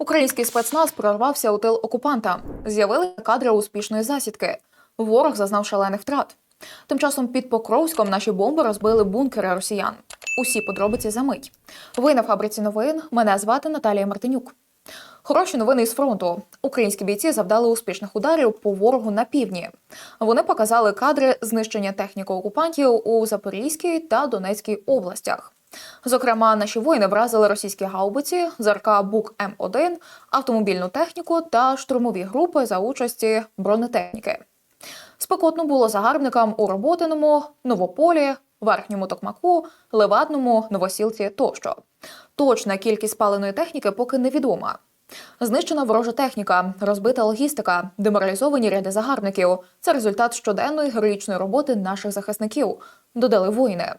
Український спецназ прорвався у тил окупанта. З'явилися кадри успішної засідки. Ворог зазнав шалених втрат. Тим часом під Покровськом наші бомби розбили бункери росіян. Усі подробиці за мить. Ви на фабриці новин. Мене звати Наталія Мартинюк. Хороші новини із фронту. Українські бійці завдали успішних ударів по ворогу на півдні. Вони показали кадри знищення техніки окупантів у Запорізькій та Донецькій областях. Зокрема, наші воїни вразили російські гаубиці, ЗРК Бук М1, автомобільну техніку та штурмові групи за участі бронетехніки. Спекотно було загарбникам у Роботиному, Новополі, Верхньому Токмаку, Левадному, Новосілці тощо. Точна кількість спаленої техніки поки невідома. Знищена ворожа техніка, розбита логістика, деморалізовані ряди загарбників. Це результат щоденної героїчної роботи наших захисників, додали воїни.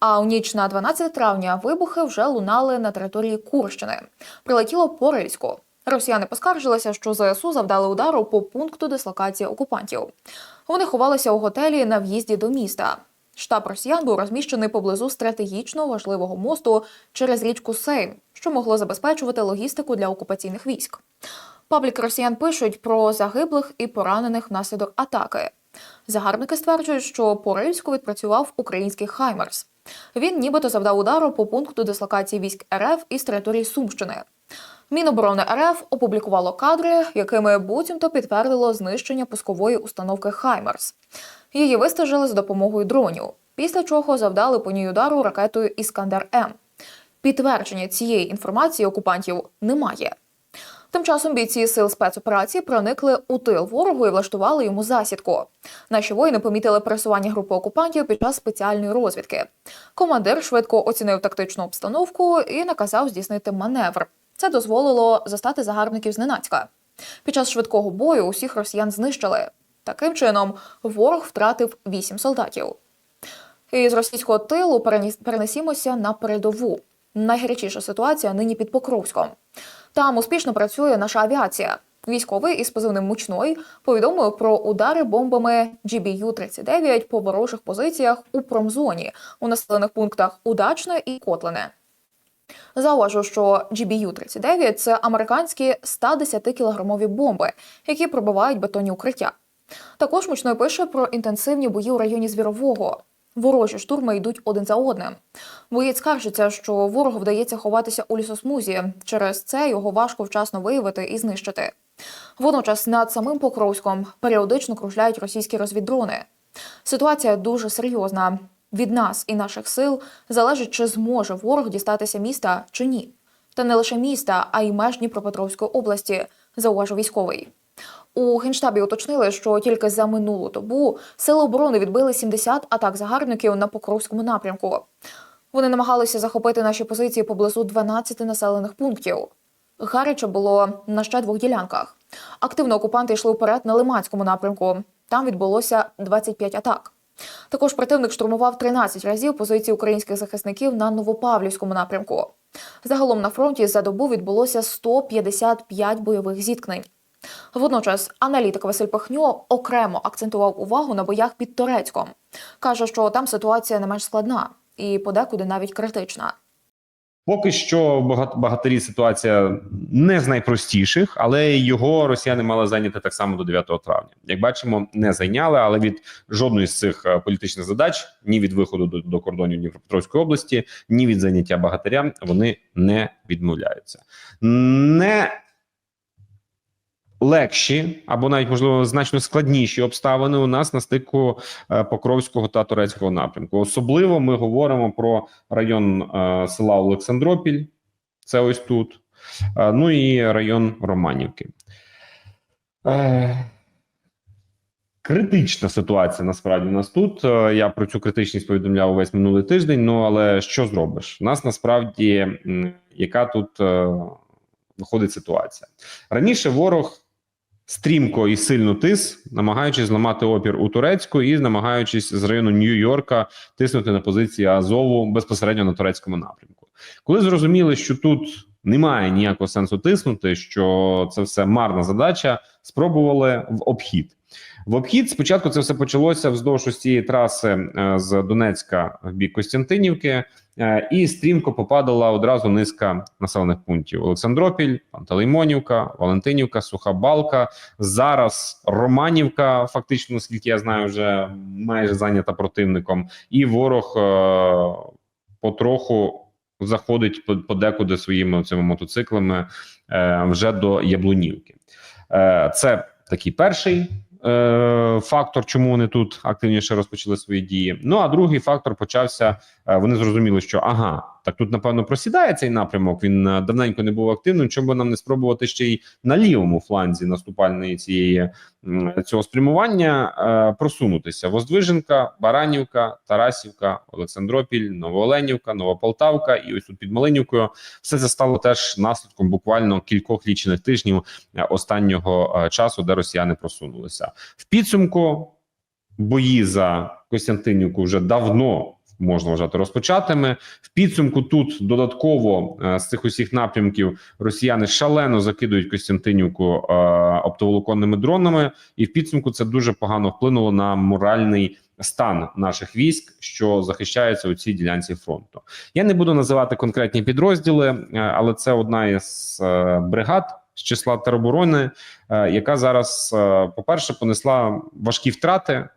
А у ніч на 12 травня вибухи вже лунали на території Курщини. Прилетіло по Рильську. Росіяни поскаржилися, що ЗСУ завдали удару по пункту дислокації окупантів. Вони ховалися у готелі на в'їзді до міста. Штаб росіян був розміщений поблизу стратегічно важливого мосту через річку Сейм, що могло забезпечувати логістику для окупаційних військ. Пабліки росіян пишуть про загиблих і поранених внаслідок атаки. Загарбники стверджують, що по Рильську відпрацював український Хаймерс. Він нібито завдав удару по пункту дислокації військ РФ із території Сумщини. Міноборони РФ опублікувало кадри, якими буцімто підтвердило знищення пускової установки Хаймерс. Її вистежили за допомогою дронів, після чого завдали по ній удару ракетою Іскандер М. Підтвердження цієї інформації окупантів немає. Тим часом бійці сил спецоперації проникли у тил ворогу і влаштували йому засідку. Наші воїни помітили пересування групи окупантів під час спеціальної розвідки. Командир швидко оцінив тактичну обстановку і наказав здійснити маневр. Це дозволило застати загарбників зненацька. Під час швидкого бою усіх росіян знищили. Таким чином, ворог втратив вісім солдатів. Із російського тилу перенесімося на передову. Найгарячіша ситуація нині під Покровськом. Там успішно працює наша авіація. Військовий із позивним мучной повідомив про удари бомбами GBU-39 по ворожих позиціях у промзоні у населених пунктах Удачне і Котлине. Зауважу, що GBU-39 – це американські 110-кілограмові бомби, які пробивають бетонні укриття. Також мучной пише про інтенсивні бої у районі Звірового. Ворожі штурми йдуть один за одним. Боєць скаржиться, що ворогу вдається ховатися у лісосмузі. Через це його важко вчасно виявити і знищити. Водночас над самим Покровськом періодично кружляють російські розвіддрони. Ситуація дуже серйозна. Від нас і наших сил залежить, чи зможе ворог дістатися міста чи ні. Та не лише міста, а й меж Дніпропетровської області, зауважив військовий. У генштабі уточнили, що тільки за минулу добу сили оборони відбили 70 атак загарбників на Покровському напрямку. Вони намагалися захопити наші позиції поблизу 12 населених пунктів. Гаряче було на ще двох ділянках. Активно окупанти йшли вперед на Лиманському напрямку. Там відбулося 25 атак. Також противник штурмував 13 разів позиції українських захисників на Новопавлівському напрямку. Загалом на фронті за добу відбулося 155 бойових зіткнень. Водночас аналітик Василь Пахньо окремо акцентував увагу на боях під Торецьком. Каже, що там ситуація не менш складна і подекуди навіть критична. Поки що багат- багатирі ситуація не з найпростіших, але його росіяни мали зайняти так само до 9 травня. Як бачимо, не зайняли, але від жодної з цих е, політичних задач, ні від виходу до, до кордонів Дніпропетровської області, ні від заняття багатиря, вони не відмовляються. Не легші або навіть можливо значно складніші обставини у нас на стику е, Покровського та Турецького напрямку. Особливо ми говоримо про район е, села Олександропіль, це ось тут. е, Ну і район Романівки. Критична ситуація насправді у нас тут. Я про цю критичність повідомляв увесь минулий тиждень. Ну але що зробиш? У нас насправді яка тут виходить ситуація раніше. Ворог стрімко і сильно тис, намагаючись зламати опір у Турецьку і намагаючись з району Нью-Йорка тиснути на позиції Азову безпосередньо на турецькому напрямку. Коли зрозуміли, що тут немає ніякого сенсу тиснути, що це все марна задача, спробували в обхід. В обхід спочатку це все почалося вздовж ось цієї траси е, з Донецька в бік Костянтинівки, е, і стрімко попадала одразу низка населених пунктів: Олександропіль, Пантелеймонівка, Валентинівка, Суха Балка. Зараз Романівка, фактично, наскільки я знаю, вже майже зайнята противником, і ворог е, потроху заходить подекуди своїми цими мотоциклами е, вже до Яблунівки. Е, це такий перший фактор, чому вони тут активніше розпочали свої дії. Ну а другий фактор почався. е, Вони зрозуміли, що ага, так тут напевно просідає цей напрямок. Він е, давненько не був активним. Чому нам не спробувати ще й на лівому фланзі наступальної цієї цього спрямування е, просунутися? Воздвиженка, Баранівка, Тарасівка, Олександропіль, Новооленівка, Новополтавка, і ось тут під Малинівкою все це стало теж наслідком буквально кількох лічених тижнів е, останнього часу, де росіяни просунулися. В підсумку бої за Костянтинівку вже давно. Можна вважати розпочатими в підсумку. Тут додатково е, з цих усіх напрямків росіяни шалено закидують Костянтинівку е, оптоволоконними дронами, і в підсумку це дуже погано вплинуло на моральний стан наших військ, що захищаються у цій ділянці фронту. Я не буду називати конкретні підрозділи, е, але це одна із бригад з числа тероборони, яка зараз, е, по-перше, понесла важкі втрати,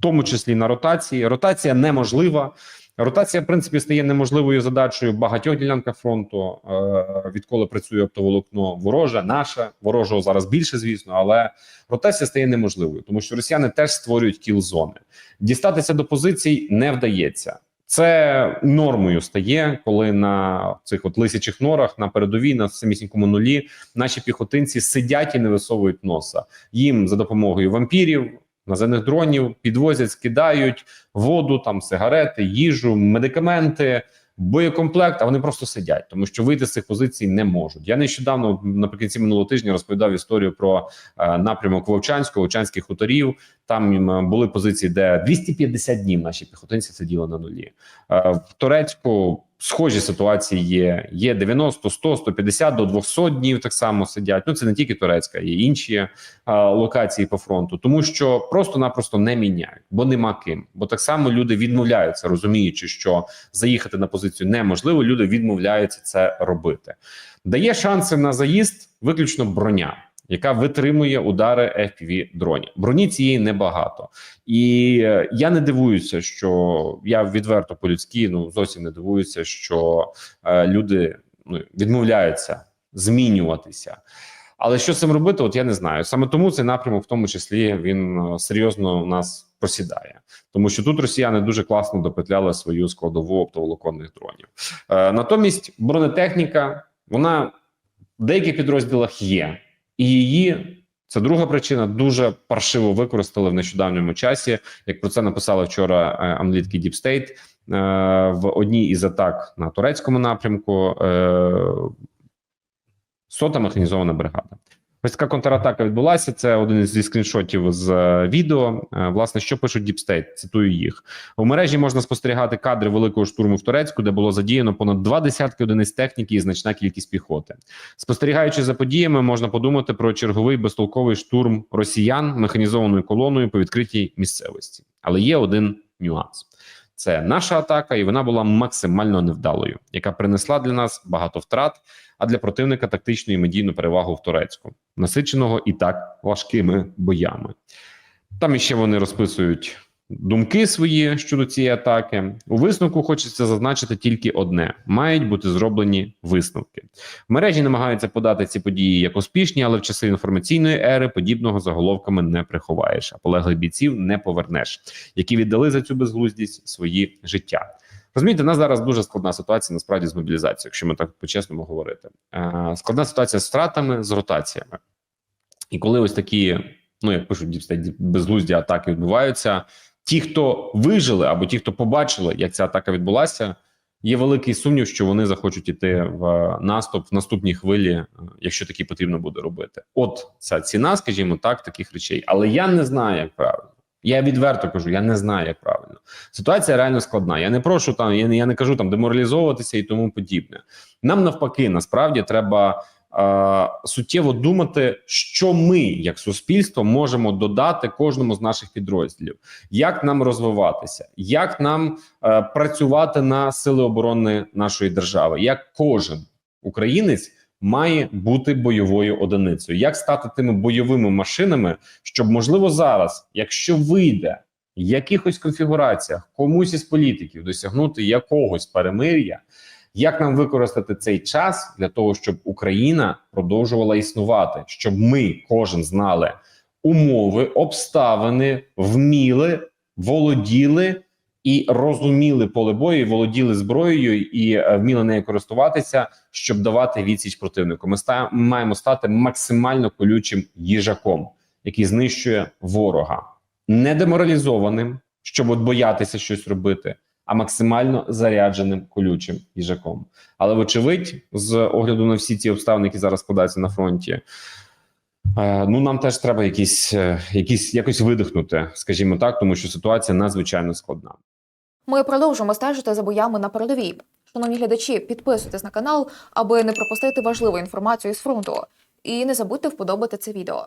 тому числі на ротації. Ротація неможлива. Ротація, в принципі, стає неможливою задачею багатьох ділянках фронту, е, відколи працює оптоволокно вороже, наше ворожого зараз більше, звісно, але ротація стає неможливою, тому що росіяни теж створюють кіл-зони. Дістатися до позицій не вдається. Це нормою стає, коли на цих от лисячих норах на передовій на самісінькому нулі наші піхотинці сидять і не висовують носа. Їм за допомогою вампірів, наземних дронів підвозять, скидають воду, там сигарети, їжу, медикаменти. Боєкомплект, а вони просто сидять, тому що вийти з цих позицій не можуть. Я нещодавно наприкінці минулого тижня розповідав історію про е, напрямок Вовчанського, Вовчанських хуторів. Там були позиції, де 250 днів наші піхотинці сиділи на нулі. Е, в Турецьку схожі ситуації є. Є 90, 100, 150 до 200 днів. Так само сидять. Ну це не тільки турецька, є інші е, локації по фронту, тому що просто-напросто не міняють, бо нема ким. Бо так само люди відмовляються, розуміючи, що заїхати на позицію неможливо. Люди відмовляються це робити. Дає шанси на заїзд виключно броня. Яка витримує удари fpv дронів. Броні цієї небагато, і е, я не дивуюся, що я відверто по-людськи ну зовсім не дивуюся, що е, люди ну, відмовляються змінюватися. Але що з цим робити? От я не знаю. Саме тому цей напрямок, в тому числі, він е, серйозно у нас просідає, тому що тут росіяни дуже класно допетляли свою складову оптоволоконних дронів. Е, натомість бронетехніка, вона в деяких підрозділах є, і її. Це друга причина дуже паршиво використали в нещодавньому часі. Як про це написали вчора е, State, е, в одній із атак на турецькому напрямку. Е, сота механізована бригада. Ось така контратака відбулася. Це один зі скріншотів з е, відео. Е, Власне, що пишуть Deep State, Цитую їх у мережі. Можна спостерігати кадри великого штурму в Турецьку, де було задіяно понад два десятки одиниць техніки і значна кількість піхоти. Спостерігаючи за подіями, можна подумати про черговий безтолковий штурм росіян механізованою колоною по відкритій місцевості. Але є один нюанс. Це наша атака, і вона була максимально невдалою, яка принесла для нас багато втрат, а для противника тактичну і медійну перевагу в Турецьку, насиченого і так важкими боями. Там іще вони розписують думки свої щодо цієї атаки. У висновку хочеться зазначити тільки одне: мають бути зроблені висновки. В мережі намагаються подати ці події як успішні, але в часи інформаційної ери подібного заголовками не приховаєш, а полеглих бійців не повернеш, які віддали за цю безглуздість свої життя. Розумієте, у нас зараз дуже складна ситуація насправді з мобілізацією, якщо ми так по-чесному говорити. Е, складна ситуація з втратами, з ротаціями. І коли ось такі, ну як пишуть безглузді атаки відбуваються, ті, хто вижили, або ті, хто побачили, як ця атака відбулася, є великий сумнів, що вони захочуть іти в наступ в наступній хвилі, е, якщо такі потрібно буде робити. От ця ціна, скажімо так, таких речей. Але я не знаю, як правильно. Я відверто кажу, я не знаю, як правильно. Ситуація реально складна. Я не прошу там, я не, я не кажу там деморалізовуватися і тому подібне. Нам навпаки, насправді треба е, суттєво думати, що ми, як суспільство, можемо додати кожному з наших підрозділів, як нам розвиватися, як нам е, працювати на сили оборони нашої держави, як кожен українець має бути бойовою одиницею, як стати тими бойовими машинами, щоб можливо зараз, якщо вийде в якихось конфігураціях комусь із політиків досягнути якогось перемир'я, як нам використати цей час для того, щоб Україна продовжувала існувати, щоб ми кожен знали умови, обставини, вміли, володіли і розуміли поле бою, володіли зброєю і е, вміли нею користуватися, щоб давати відсіч противнику. Ми ста- ми маємо стати максимально колючим їжаком, який знищує ворога, не деморалізованим, щоб от боятися щось робити, а максимально зарядженим колючим їжаком. Але вочевидь, з огляду на всі ці обставини, які зараз складаються на фронті. е, Ну, нам теж треба якісь, е, якісь якось видихнути, скажімо так, тому що ситуація надзвичайно складна. Ми продовжимо стежити за боями на передовій. Шановні глядачі, підписуйтесь на канал, аби не пропустити важливу інформацію з фронту. І не забудьте вподобати це відео.